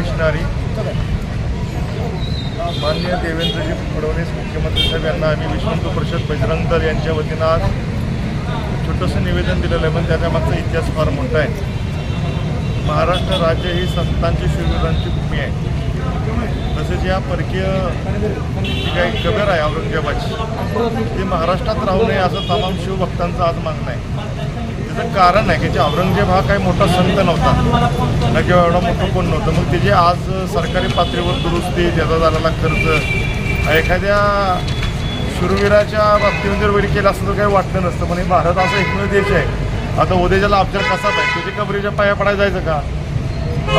रामकृष्ण मान्य देवेंद्रजी फडणवीस मुख्यमंत्री साहेब यांना आम्ही विश्वंत परिषद बजरंग दल यांच्या वतीनं आज छोटंसं निवेदन दिलेलं आहे पण त्याच्या मागचा इतिहास फार मोठा आहे. महाराष्ट्र राज्य ही संतांची शिववीरांची भूमी आहे. तसेच या परकीय जी काही कबर आहे औरंगजेबाची ती महाराष्ट्रात राहू नये असं तमाम शिवभक्तांचं आज मागणं आहे. त्याचं कारण आहे की जे औरंगजेब हा काही मोठा संत नव्हता. ना किंवा एवढा मोठं कोण नव्हतं. मग त्याची आज सरकारी पातळीवर दुरुस्ती त्याचा झालेला खर्च एखाद्या शूरवीराच्या बाबतीमध्ये जर वरी केला असतं तर काही वाटलं नसतं. पण हे भारत असा एकमेव देश आहे. आता उद्याच्याला अफजल कसाच आहे? त्याची कबरीच्या पाया पडायला जायचं का?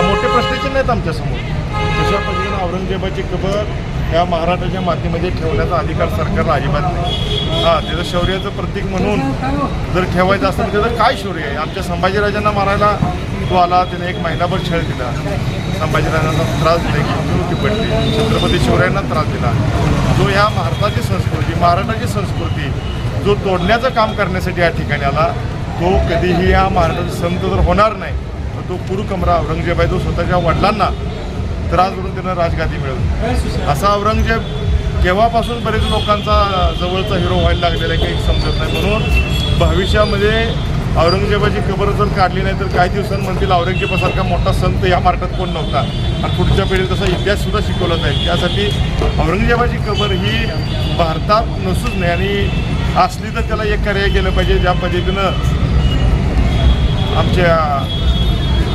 मोठे प्रश्नचिन्ह आहेत आमच्यासमोर. तशा पद्धतीनं औरंगजेबाची कबर या महाराष्ट्राच्या मातीमध्ये ठेवण्याचा अधिकार सरकारला अजिबात नाही. हां त्याचं शौर्याचं प्रतीक म्हणून जर ठेवायचं असेल तर त्याचं काय शौर्य आहे? आमच्या संभाजीराजांना मारायला तो आला त्याने एक महिनाभर छळ दिला. संभाजीराजांना त्रास दिला की मृत्यू पडली. छत्रपती शिवरायांना त्रास दिला. जो या भारताची संस्कृती महाराष्ट्राची संस्कृती जो तोडण्याचं काम करण्यासाठी या ठिकाणी आला तो कधीही या महाराष्ट्राचा संत जर होणार नाही तर तो कुरुकमरा औरंगजेब आहे तो स्वतःच्या वडिलांना त्रास करून त्यानं राजगादी मिळवली. असा औरंगजेब केव्हापासून बरेच लोकांचा जवळचा हिरो व्हायला लागलेला आहे काही समजत नाही. म्हणून भविष्यामध्ये औरंगजेबाची कबर जर काढली नाही तर काही दिवसांनी म्हणतील औरंगजेबासारखा मोठा संत या महाराष्ट्रात कोण नव्हता. आणि पुढच्या पिढीला तसा इतिहास सुद्धा शिकवला जाईल. त्यासाठी औरंगजेबाची कबर ही भारतात नसूच नाही आणि असली तर त्याला एक कार्य केलं पाहिजे ज्या पद्धतीनं आमच्या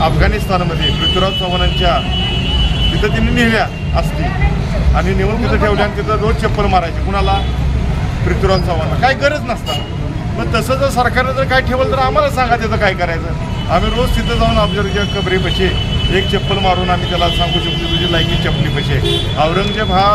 अफगाणिस्तानमध्ये पृथ्वीराज चव्हाणांच्या तिथं तिने नेल्या असतील आणि नेऊन तिथं ठेवल्या आणि तिथं रोज चप्पल मारायची. कुणाला? पृथ्वीराज चव्हाणला. काय गरज नसता मग तसं जर सरकारनं जर काय ठेवलं तर आम्हाला सांगा त्याचं काय करायचं. आम्ही रोज तिथं जाऊन ऑब्झर्व कबरीपाशी एक चप्पल मारून आम्ही त्याला सांगू शकतो तुझी लायकी चपलीपाशी आहे औरंगजेब हा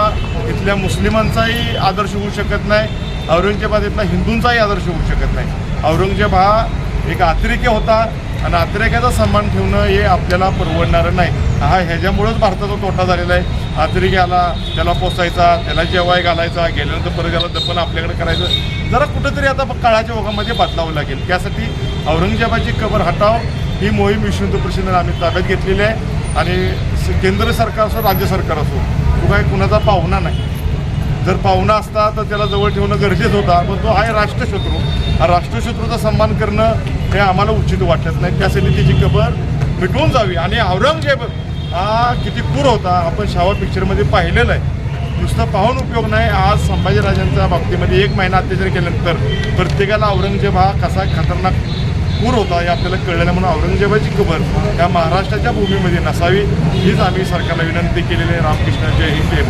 इथल्या मुस्लिमांचाही आदर्श होऊ शकत नाही. औरंगजेबाद इथला हिंदूंचाही आदर्श होऊ शकत नाही. औरंगजेब हा एक अतिरेकी होता. आणि अतिरेक्याचा सन्मान ठेवणं हे आपल्याला परवडणारं नाही. हा ह्याच्यामुळंच भारताचा तोटा झालेला आहे. आतरी आला त्याला पोसायचा त्याला जेवाय घालायचा गेल्यानंतर परत त्याला दफन आपल्याकडे करायचं. जरा कुठंतरी आता काळाच्या ओघामध्ये बदलावं लागेल. त्यासाठी औरंगजेबाची कबर हटाव ही मोहीम विष्णू प्रसिद्ध आम्ही ताब्यात घेतलेली आहे. आणि केंद्र सरकार असो राज्य सरकार असो तो काही कुणाचा पाहुणा नाही. जर पाहुणा असता तर त्याला जवळ ठेवणं गरजेचं होता. पण तो आहे राष्ट्रशत्रू. हा राष्ट्रशत्रूचा सन्मान करणं हे आम्हाला उचित वाटत नाही. त्यासाठी त्याची कबर मिटवून जावी. आणि औरंगजेब हा किती पूर होता आपण शावा पिक्चरमध्ये पाहिलेलं आहे. नुसतं पाहून उपयोग नाही. आज संभाजीराजांच्या बाबतीमध्ये एक महिना अत्याचार केल्यानंतर प्रत्येकाला औरंगजेब हा कसा खतरनाक पूर होता हे आपल्याला कळलेलं म्हणून औरंगजेबाची खबर ह्या महाराष्ट्राच्या भूमीमध्ये नसावी हीच आम्ही सरकारला विनंती केलेली आहे. रामकृष्ण जय हिंद.